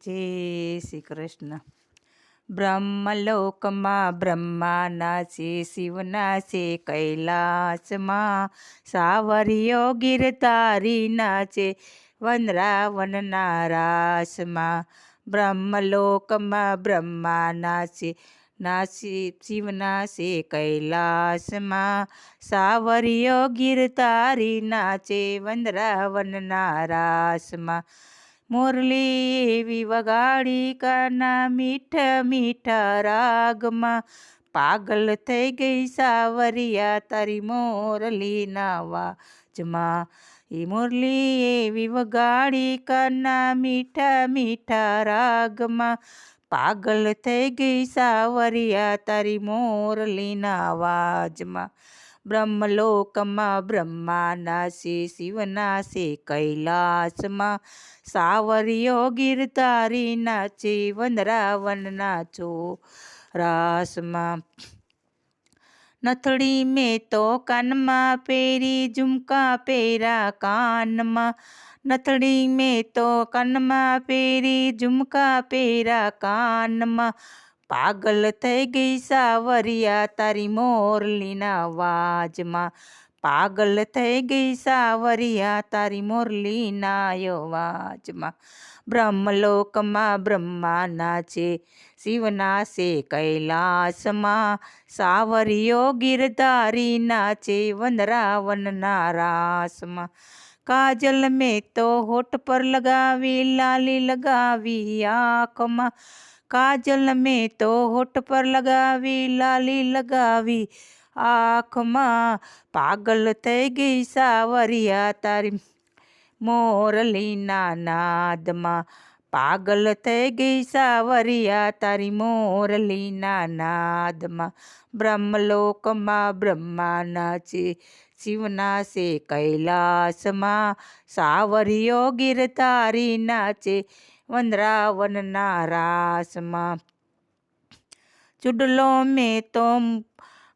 જય શ્રી કૃષ્ણ બ્રહ્મલોકમાં બ્રહ્માના છે શિવના છે કૈલાસમાં સાવરિયો ગિરતારીના છે વનરાવનના રાસમાં બ્રહ્મલોકમાં બ્રહ્માના છે નાસી શિવના છે કૈલાસમાં સાવરિયો ગિરતારીના છે વનરાવનના રાસમાં મોરલી એવી વગાડી કાના મીઠા મીઠા રાગમાં. પાગલ થઈ ગઈ સાવરિયા તારી મોરલીના વાજમાં. એ મુરલી એવી વગાડી કાના મીઠા મીઠા રાગમાં. પાગલ થઈ ગઈ સાવરિયા તારી મોરલીના અવાજમાં બ્રહ્મલોકમાં બ્રહ્માના છે શિવના છે કૈલાસમાં સાવરિયો ગિરધારીના છે વનરાવનના છો રાસમાં. નથડી મેં તો કાનમાં પહેરી, ઝુમકા પહેરા કાનમાં. નથડી મેં તો કાનમાં પહેરી, ઝુમકા પહેરા કાનમાં. પાગલ થઈ ગઈ સાવરિયા, તારી મોરલીના અવાજમાં પાગલ થઈ ગઈ સાવરિયા, તારી મોરલીના અવાજમાં બ્રહ્મલોકમાં બ્રહ્માના છે, શિવના છે કૈલાસમાં. સાવરિયો ગિરધારીના છે, વનરાવનના રાસમાં. કાજલ મેં તો હોઠ પર લગાવી, લાલી લગાવી આંખમાં. કાજલ મેં તો હોઠ પર લગાવી, લાલી લગાવી. આંખમાં પાગલ થઈ ગઈ સાવરિયા તારી. મોરલીના નાદમાં પાગલ થઈ ગઈ સાવરિયા તારી. મોરલીના નાદમાં બ્રહ્મલોકમાં બ્રહ્માના છે શિવના છે કૈલાસમાં સાવરિયો ગીર તારી છે વનરાવનના રાસમાં. ચૂડલો મેં તો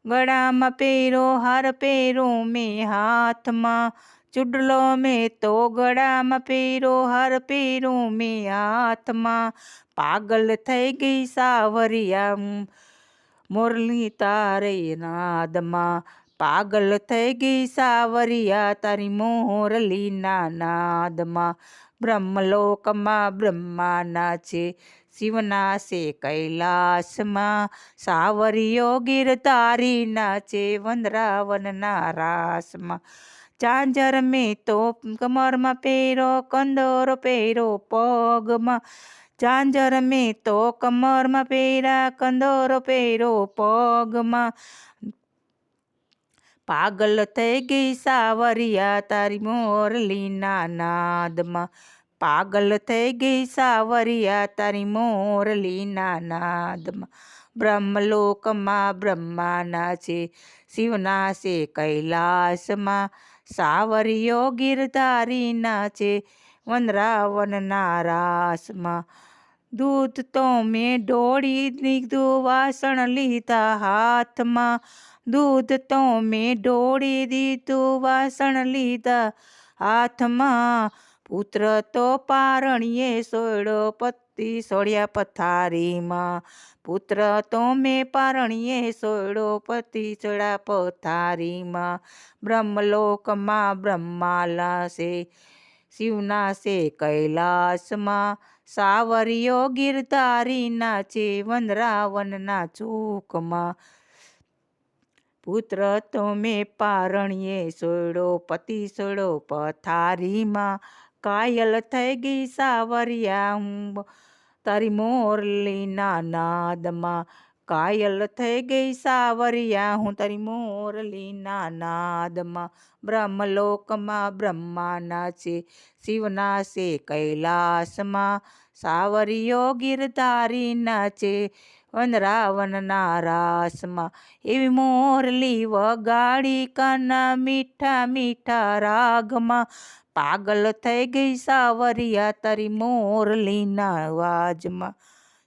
ગળામાં પહેરો, હાર પહેરો મેં હાથમાં. ચૂડલો મેં તો ગળામાં પહેરો, હાર પહેરો મેં હાથમાં. પાગલ થઈ ગઈ સાવરિયા, મોરલી તારે નાદમાં. પાગલ થઈ ગઈ સાવરિયા, તારી મોરલીના નાદમાં. બ્રહ્મલોકમાં બ્રહ્માના છે શિવના છે કૈલાસમાં સાવરિયો તારીના છે વનરાવનના રાસમાં ચાંજર મેં તો કમરમાં પહેરો કંદોરો પહેરો પગમાં ચાંજર મેં તો કમરમાં પહેરા કંદોરો પહેરો પગમાં પાગલ થઈ ગઈ સાવરિયા, તારી મોરલીના નાદમાં પાગલ થઈ ગઈ સાવરિયા, તારી મોરલીના નાદમાં બ્રહ્મલોકમાં બ્રહ્માના છે, શિવના છે, કૈલાસમાં. સાવરિયો ગિરધારીના છે વનરાવનના રાસમાં દૂધ તો મેં ડોળી દીધું, વાસણ લીધા હાથમાં. દૂધ તો મેં ડોળી દીધું, વાસણ લીધા હાથમાં. પુત્ર તો પારણીએ સોયડો પત્તી સોળ્યા પથારીમાં. પુત્ર તો મેં પારણીએ સોયડો પતિ ચડા પથારીમાં. બ્રહ્મલોકમાં બ્રહ્માલા છે. શિવના છે કૈલાસમાં સાવરિયો ગિરધારીના છે વનરાવનના ચોકમાં. પુત્ર તો મેં પારણીએ સોડો પતિ સોડો પથારીમાં, કાયલ થઈ ગઈ સાવરિયા હું તારી મોરલીના નાદમાં કાયલ થઈ ગઈ સાવરિયા, હું તારી મોરલીના નાદમાં બ્રહ્મલોકમાં બ્રહ્માના છે, શિવના છે, કૈલાસમાં સાવરિયો ગિરધારીના છે વનરાવનના રાસમાં એવી મોરલી વગાડી કાના મીઠા મીઠા રાગમાં, પાગલ થઈ ગઈ સાવરિયા તારી મોરલીના અવાજમાં